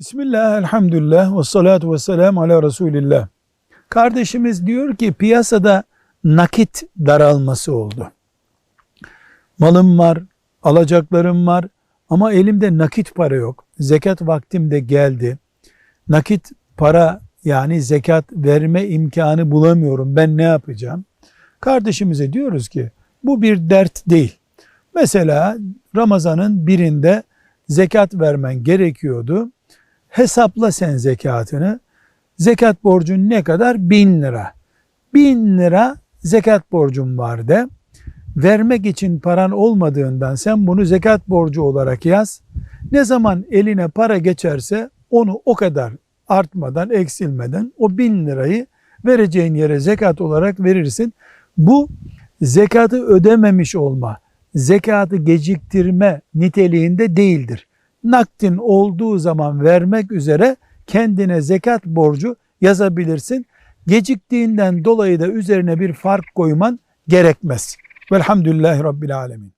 Bismillah, elhamdülillah, ve salatu ve selamu ala Resulillah. Kardeşimiz diyor ki piyasada nakit daralması oldu. Malım var, alacaklarım var ama elimde nakit para yok. Zekat vaktim de geldi. Nakit para yani zekat verme imkanı bulamıyorum. Ben ne yapacağım? Kardeşimize diyoruz ki bu bir dert değil. Mesela Ramazan'ın birinde zekat vermen gerekiyordu. Hesapla sen zekatını. Zekat borcun ne kadar? Bin lira. Bin lira zekat borcum var de. Vermek için paran olmadığından sen bunu zekat borcu olarak yaz. Ne zaman eline para geçerse onu o kadar artmadan, eksilmeden o bin lirayı vereceğin yere zekat olarak verirsin. Bu zekatı ödememiş olma, zekatı geciktirme niteliğinde değildir. Nakdin olduğu zaman vermek üzere kendine zekat borcu yazabilirsin. Geciktiğinden dolayı da üzerine bir fark koyman gerekmez. Velhamdülillahi Rabbil Alemin.